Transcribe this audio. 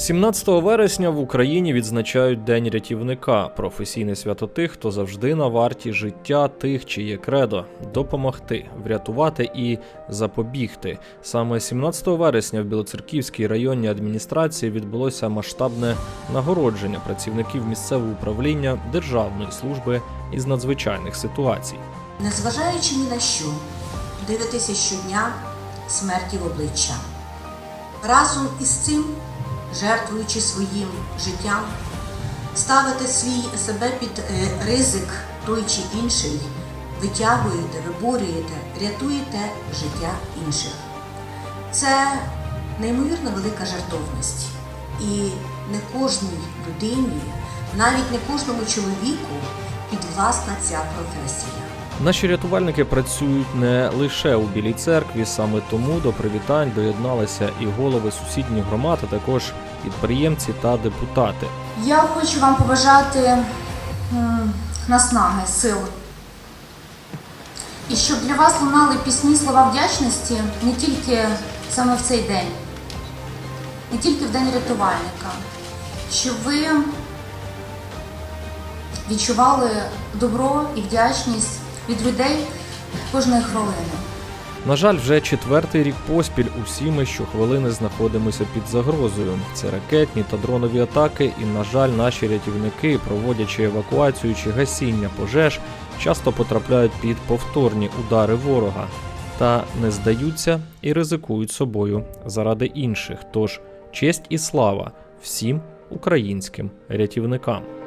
17 вересня в Україні відзначають День рятівника, професійне свято тих, хто завжди на варті життя тих, чиє кредо допомогти, врятувати і запобігти. Саме 17 вересня в Білоцерківській районній адміністрації відбулося масштабне нагородження працівників місцевого управління Державної служби із надзвичайних ситуацій. Незважаючи ні на що, дивитися щодня смерті в обличчя. Разом із цим, жертвуючи своїм життям, ставите свій себе під е, ризик той чи інший, витягуєте, виборюєте, рятуєте життя інших. Це неймовірно велика жертовність. І не кожній людині, навіть не кожному чоловіку підвласна ця професія. Наші рятувальники працюють не лише у Білій церкві, саме тому до привітань доєдналися і голови сусідніх громад, а також підприємці та депутати. Я хочу вам побажати наснаги, сил. І щоб для вас лунали пісні слова вдячності не тільки саме в цей день, не тільки в день рятувальника, щоб ви відчували добро і вдячність від людей кожної хвилини. На жаль, вже четвертий рік поспіль усі ми щохвилини знаходимося під загрозою. Це ракетні та дронові атаки, і, на жаль, наші рятівники, проводячи евакуацію чи гасіння пожеж, часто потрапляють під повторні удари ворога та не здаються і ризикують собою заради інших. Тож честь і слава всім українським рятівникам.